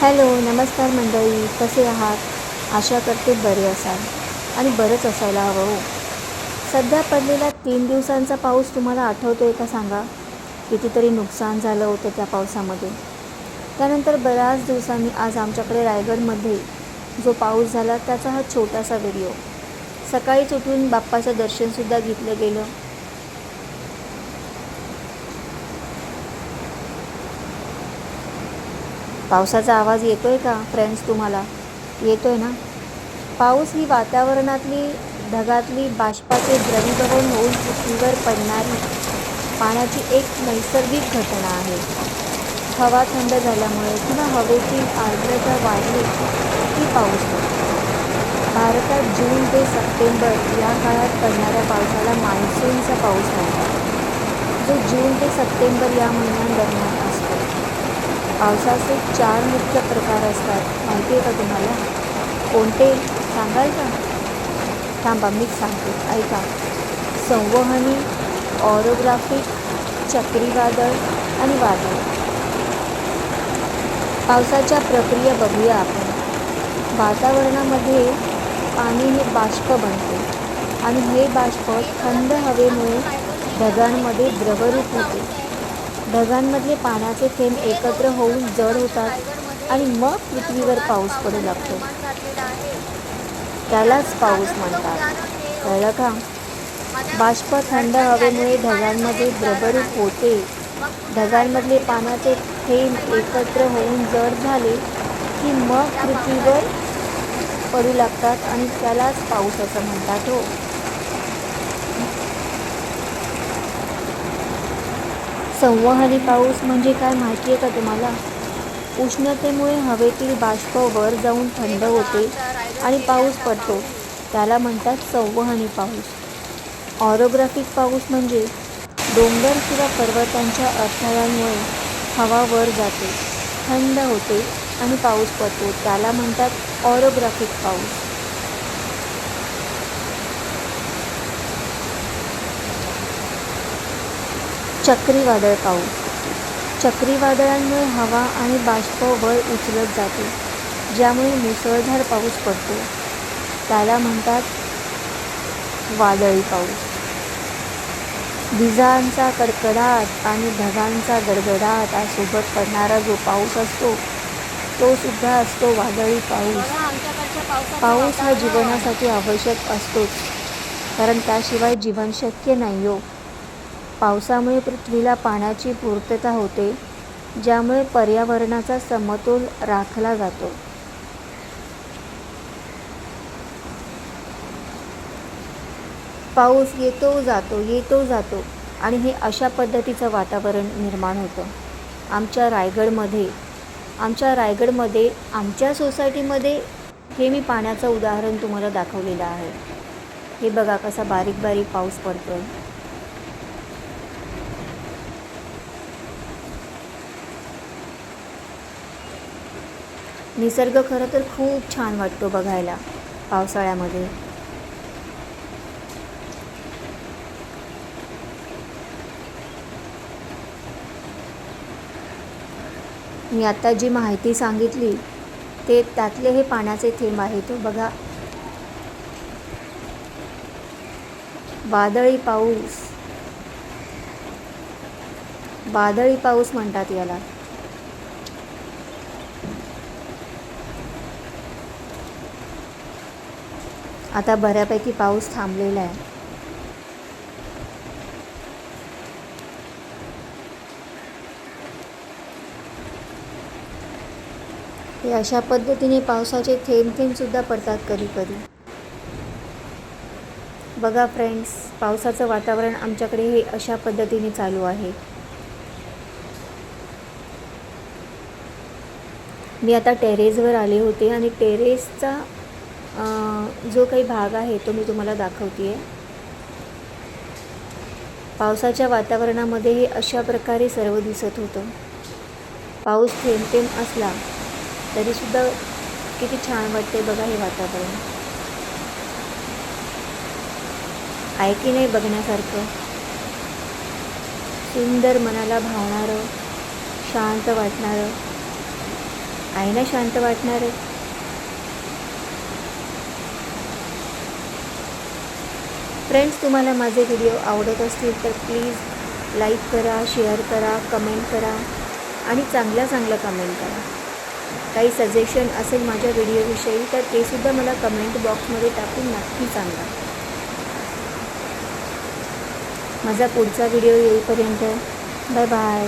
Hello नमस्कार मंडळी. कसे आहात? आशा करते बरे असाल. आणि बरंच असायला हवं हो. सध्या पडलेला तीन दिवसांचा पाऊस तुम्हाला आठवतो आहे का सांगा? कितीतरी नुकसान झालं होतं त्या पावसामध्ये. त्यानंतर बऱ्याच दिवसांनी आज आमच्याकडे रायगडमध्ये जो पाऊस झाला त्याचा हा छोटासा व्हिडिओ. सकाळीच उठून बाप्पाचं दर्शनसुद्धा घेतलं गेलं. पावसाचा आवाज येतोय का फ्रेंड्स तुम्हाला? येतोय ना? पाऊस ही वातावरणातली ढगातली बाष्पाचे द्रवीभवन होऊन पृथ्वीवर पडणारी पाण्याची एक नैसर्गिक घटना आहे. हवा थंड झाल्यामुळे किंवा हवेची आर्द्रता वाढली की पाऊस पडतो भारतात जून ते सप्टेंबर या काळात पडणाऱ्या पावसाला मान्सूनचा पाऊस म्हणतात. जो जून ते सप्टेंबर या महिन्यांदरम्यान पावसाचे चार मुख्य प्रकार असतात. माहिती आहे का तुम्हाला? कोणते? सांगाल का? थांबा मीच सांगते. ऐका. संवहनी ऑरोग्राफिक चक्रीवादळ आणि वादळ. पावसाच्या प्रक्रिया बघूया आपण. वातावरणामध्ये पाणी हे बाष्प बनते आणि हे बाष्प थंड हवेमुळे ढगांमध्ये द्रवरूप होते. ढगांमधले पाण्याचे थेंब एकत्र होऊन जड होतात आणि मग पृथ्वीवर पाऊस पडू लागतो. त्यालाच पाऊस म्हणतात. कळलं का? बाष्प थंड हवेमुळे ढगांमध्ये द्रवरूप होते. ढगांमधले पाण्याचे थेंब एकत्र होऊन जड झाले की मग पृथ्वीवर पडू लागतात आणि त्यालाच पाऊस असं म्हणतात हो. संवहनी पाऊस म्हणजे काय माहिती आहे का तुम्हाला? उष्णतेमुळे हवेतील बाष्प वर जाऊन थंड होते आणि पाऊस पडतो. त्याला म्हणतात संवहनी पाऊस. ऑरोग्राफिक पाऊस म्हणजे डोंगर किंवा पर्वतांच्या अडथळ्यांमुळे हवा वर जाते थंड होते आणि पाऊस पडतो. त्याला म्हणतात ऑरोग्राफिक पाऊस. चक्रीवादळ पाऊस. चक्रीवादळांमुळे हवा आणि बाष्प वर उचलत जाते ज्यामुळे मुसळधार पाऊस पडतो. त्याला म्हणतात वादळी पाऊस. विजांचा कडकडाट आणि ढगांचा गडगडाट सोबत पडणारा जो पाऊस असतो तो सुद्धा असतो वादळी पाऊस. पाऊस हा जीवनासाठी आवश्यक असतोच कारण त्याशिवाय जीवन शक्य नाही हो. पावसामुळे पृथ्वीला पाण्याची पूर्तता होते ज्यामुळे पर्यावरणाचा समतोल राखला जातो. पाऊस येतो जातो येतो जातो आणि हे अशा पद्धतीचं वातावरण निर्माण होतं. आमच्या रायगडमध्ये आमच्या रायगडमध्ये आमच्या सोसायटीमध्ये हे मी पाण्याचं उदाहरण तुम्हाला दाखवलेलं आहे. हे बघा कसा बारीक बारीक पाऊस पडतो आहे निसर्ग खरं तर खूप छान वाटतो बघायला पावसाळ्यामध्ये. मी आत्ता जी माहिती सांगितली ते त्यातले हे पाण्याचे थेंब आहे तो बघा. वादळी पाऊस. वादळी पाऊस म्हणतात याला. आता बऱ्यापैकी पाऊस थांबलेला आहे. हे अशा पद्धतीने पावसाचे थेंब थेंबसुद्धा पडतात कधी कधी बघा फ्रेंड्स पावसाचं वातावरण आमच्याकडे हे अशा पद्धतीने चालू आहे. मी आता टेरेसवर आले होते आणि टेरेसचा जो काही भाग आहे तो मी तुम्हाला दाखवते आहे पावसाच्या वातावरणामध्ये हे अशा प्रकारे सर्व दिसत होतं. पाऊस थेंब थेंब असला तरीसुद्धा किती छान वाटते बघा हे वातावरण. आहे की नाही बघण्यासारखं? सुंदर मनाला भावणारं शांत वाटणारं. आहे ना शांत वाटणारं? फ्रेंड्स तुम्हाला माझे व्हिडिओ आवडत असतील तर प्लीज लाईक करा शेअर करा कमेंट करा आणि चांगल्या चांगल्या कमेंट करा. काही सजेशन असेल माझ्या व्हिडिओविषयी तर तेसुद्धा मला कमेंट बॉक्समध्ये टाकून नक्की सांगा. माझा पुढचा व्हिडिओ येईपर्यंत बाय बाय